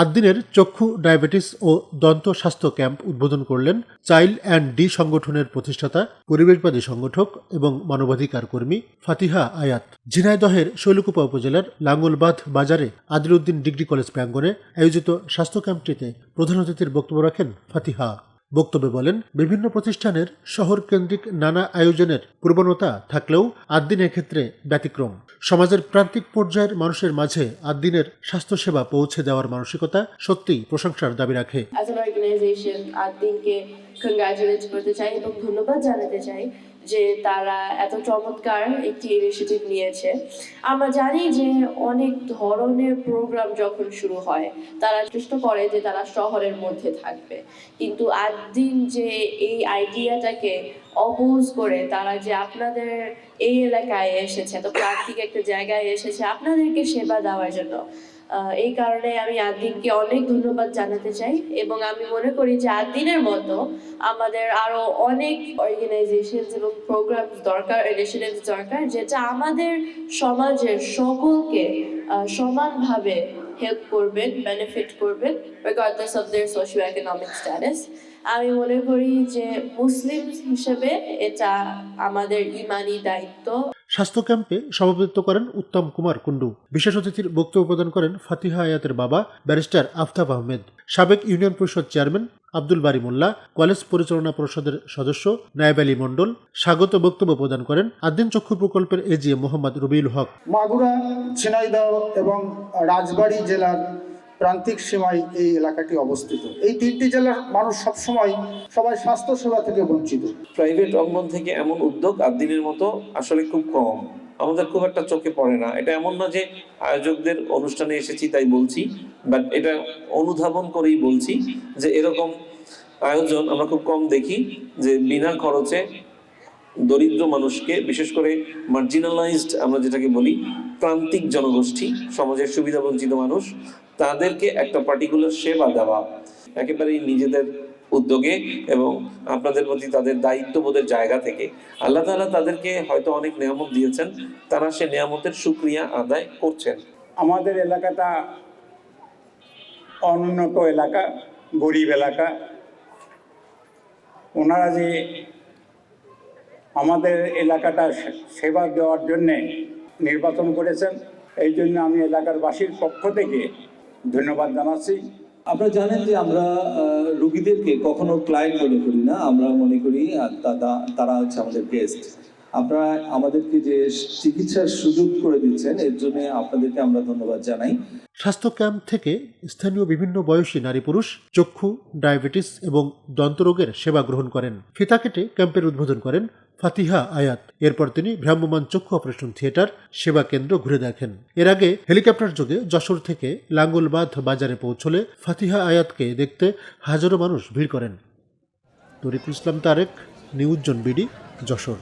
আট দিনের চক্ষু ডায়াবেটিস ও দন্ত স্বাস্থ্য ক্যাম্প উদ্বোধন করলেন চাইল্ড অ্যান্ড ডি সংগঠনের প্রতিষ্ঠাতা, পরিবেশবাদী সংগঠক এবং মানবাধিকার কর্মী ফাতিহা আয়াত। ঝিনাইদহের শৈলকুপা উপজেলার লাঙ্গলবাদ বাজারে আদিলউদ্দিন ডিগ্রি কলেজ প্রাঙ্গণে আয়োজিত স্বাস্থ্য ক্যাম্পটিতে প্রধান অতিথির বক্তব্য রাখেন ফাতিহা। বক্তব্যে বলেন, বিভিন্ন প্রতিষ্ঠানের শহর কেন্দ্রিক নানা আয়োজনের প্রবণতা থাকলেও আদিন ক্ষেত্রে ব্যতিক্রম। সমাজের প্রান্তিক পর্যায়ের মানুষের মাঝে আদিনের দিনের স্বাস্থ্যসেবা পৌঁছে দেওয়ার মানসিকতা সত্যিই প্রশংসার দাবি রাখে। কংগ্রাচুলেট করতে চাই এবং ধন্যবাদ জানাতে চাই যে তারা এত চমৎকার একটি ইনিশিয়েটিভ নিয়েছে। আমরা জানি যে অনেক ধরনের প্রোগ্রাম যখন শুরু হয়, তারা চেষ্টা করে যে তারা শহরের মধ্যে থাকবে। কিন্তু আজ দিন যে এই আইডিয়াটাকে অপোজ করে তারা যে আপনাদের এই এলাকায় এসেছে তো প্রান্তিক একটা জায়গায় এসেছে, আপনাদেরকে সেবা দেওয়ার জন্য। এই কারণে আমি আদিনকে অনেক ধন্যবাদ জানাতে চাই এবং আমি মনে করি যে আদিনের মতো আমাদের আরও অনেক অর্গানাইজেশন এবং প্রোগ্রাম দরকার ইনিশিয়েটিভ দরকার, যেটা আমাদের সমাজের সকলকে সমানভাবে হেল্প করবেন বেনিফিট করবেন regardless of their socio economic status আমি মনে করি যে মুসলিম হিসেবে এটা আমাদের ইমানি দায়িত্ব। স্বাস্থ্য ক্যাম্পে সভাপতিত্ব করেন উত্তম কুমার কুণ্ডু। বিশেষ অতিথির বক্তব্য প্রদান করেন ফাতিহা আয়াতের বাবা ব্যারিস্টার আফতাব আহমেদ। সাবেক union Parishad chairman Abdul Bari Molla college পরিচালনা পরিষদের সদস্য নায়েব আলী মণ্ডল। স্বাগত বক্তব্য প্রদান করেন আদ্দিন চক্ষু প্রকল্পের এজিএ মোহাম্মদ রবিউল হক। মাগুরা ঝিনাইদহ এবং রাজবাড়ী জেলার প্রান্তিক সীমায় এই এলাকাটি অবস্থিত। এই তিনটি জেলার মানুষ সবসময় সবাই স্বাস্থ্য সেবা থেকে বঞ্চিত। প্রাইভেট অঙ্গন থেকে এমন উদ্যোগ আট দিনের মতো আসলে খুব কম। আমাদের খুব একটা চোখে পড়ে না। এটা এমন না যে আয়োজকদের অনুষ্ঠানে এসেছি তাই বলছি বাট এটা অনুধাবন করেই বলছি যে এরকম আয়োজন আমরা খুব কম দেখি, যে বিনা খরচে দরিদ্র মানুষকে, বিশেষ করে মার্জিনালাইজড আমরা যেটাকে বলি, প্রান্তিক জনগোষ্ঠী, সমাজের সুবিধা বঞ্চিত মানুষ, তাদেরকে একটা পার্টিকুলার সেবা দেওয়া, একেবারেই নিজেদের উদ্যোগে এবং আপনাদের প্রতি তাদের দায়িত্ববোধের জায়গা থেকে। আল্লাহ তাআলা তাদেরকে হয়তো অনেক নিয়ামত দিয়েছেন, তারা সে নিয়ামতের সুক্রিয়া আদায় করছেন। আমাদের এলাকাটা অনুন্নত এলাকা, গরিব এলাকা। ওনারা যে আমাদের এলাকাটা সেবা দেওয়ার জন্যে নির্বাচন করেছেন। এই জন্য আমি এলাকার বাসীর পক্ষ থেকে ধন্যবাদ জানাচ্ছি। আপনারা জানেন যে আমরা রুগীদেরকে কখনো ক্লায়েন্ট মনে করি না আমরা মনে করি তারা হচ্ছে আমাদের গেস্ট আপনারা আমাদেরকে যে চিকিৎসার সুযোগ করে দিচ্ছেন এর জন্য আপনাদেরকে আমরা ধন্যবাদ জানাই। স্বাস্থ্য ক্যাম্প থেকে স্থানীয় বিভিন্ন বয়সী নারী পুরুষ চক্ষু ডায়াবেটিস এবং দন্তরোগের সেবা গ্রহণ করেন। ফিতা কেটে ক্যাম্পের উদ্বোধন করেন ফাতিহা আয়াত। এরপর তিনি ভ্রাম্যমান চক্ষু অপারেশন থিয়েটার, সেবা কেন্দ্র ঘুরে দেখেন। এর আগে হেলিকপ্টার যোগে যশোর থেকে লাঙ্গলবাদ বাজারে পৌঁছলে ফাতিহা আয়াতকে দেখতে হাজারো মানুষ ভিড় করেন। Tarikul Islam Tarek, news zone BD, Jessore.